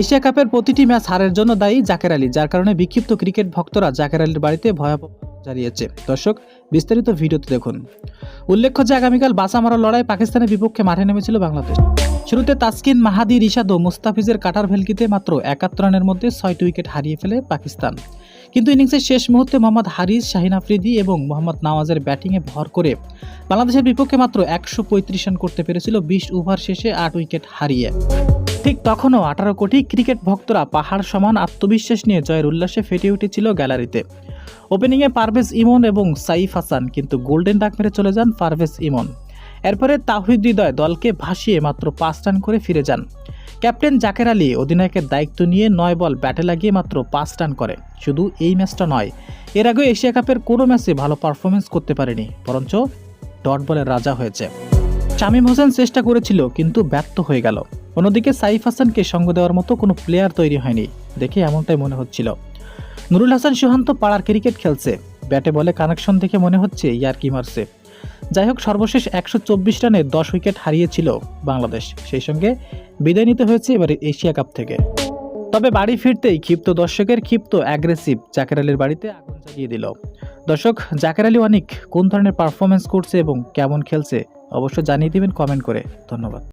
Asia কাপের প্রতিটি match হারের জন্য দায়ী জাকের আলী, যার কারণে বিক্ষিপ্ত ক্রিকেট ভক্তরা জাকের আলীর বাড়িতে ভয়াবহ জানিয়েছে। দর্শক, বিস্তারিত ভিডিওতে দেখুন। উল্লেখ্য যে, আগামীকাল বাসা লড়াই পাকিস্তানের বিপক্ষে মাঠে নেমেছিল বাংলাদেশ। শুরুতে তাসকিন, মাহাদি, রিশাদ ও মুস্তাফিজের কাটার ভেলকিতে মাত্র একাত্তর রানের মধ্যে ছয়টি উইকেট হারিয়ে ফেলে পাকিস্তান। কিন্তু ইনিংসের শেষ মুহূর্তে মোহাম্মদ হারিস, শাহিন আফ্রিদি এবং মোহাম্মদ নওয়াজের ব্যাটিংয়ে ভর করে বাংলাদেশের বিপক্ষে মাত্র একশো পঁয়ত্রিশ রান করতে পেরেছিল বিশ ওভার শেষে আট উইকেট হারিয়ে। ঠিক তখনও আঠারো কোটি ক্রিকেট ভক্তরা পাহাড় সমান আত্মবিশ্বাস নিয়ে জয়ের উল্লাসে ফেটে উঠেছিল গ্যালারিতে। ওপেনিংয়ে পারভেজ ইমন এবং সাইফ হাসান, কিন্তু গোল্ডেন ডাক মেরে চলে যান পারভেজ ইমন। এরপরে তাহিদ হৃদয় দলকে ভাসিয়ে মাত্র পাঁচ রান করে ফিরে যান। ক্যাপ্টেন জাকের আলী অধিনায়কের দায়িত্ব নিয়ে নয় বল ব্যাটে লাগিয়ে মাত্র পাঁচ রান করে। শুধু এই ম্যাচটা নয়, এর আগে এশিয়া কাপের কোনো ম্যাচে ভালো পারফরমেন্স করতে পারেনি, বরঞ্চ ডট বলের রাজা হয়েছে। শামীম হোসেন চেষ্টা করেছিল, কিন্তু ব্যর্থ হয়ে গেল। অন্যদিকে সাইফ হাসানকে সঙ্গ দেওয়ার মতো কোনো প্লেয়ার তৈরি হয়নি, দেখে এমনটাই মনে হচ্ছিল। নুরুল হাসান সুহান্ত পাড়ার ক্রিকেট খেলছে, ব্যাটে বলে কানেকশন দেখে মনে হচ্ছে ইয়ার কি মারছে। যাই হোক, সর্বশেষ একশো চব্বিশ রানে দশ উইকেট হারিয়েছিল বাংলাদেশ, সেই সঙ্গে বিদায় নিতে হয়েছে এবারে এশিয়া কাপ থেকে। তবে বাড়ি ফিরতেই ক্ষিপ্ত দর্শকের ক্ষিপ্ত অ্যাগ্রেসিভ জাকের আলীর বাড়িতে আগুন জ্বালিয়ে দিল। দর্শক, জাকের আলী অনেক কোন ধরনের পারফরমেন্স করছে এবং কেমন খেলছে, অবশ্য জানিয়ে দিবেন কমেন্ট করে। ধন্যবাদ।